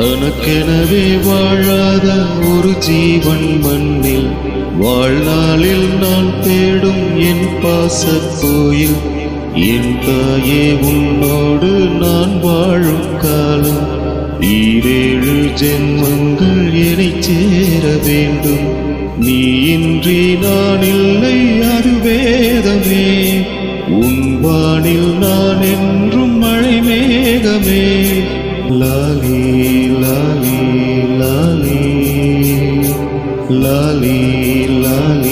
தனக்கெனவே வாழாத ஒரு ஜீவன் மண்ணில் வாழ்நாளில் நான் தேடும் என் பாச கோயில் என் தாயே உன்னோடு நான் வாழும் காலம். ஈரேழு ஜென்மங்கள் என்னைச் சேர வேண்டும். நீ இன்றி நான் இல்லை அது வேதமே. உன் வானில் நான் என்றும் மழை மேகமே. லாலே lali lali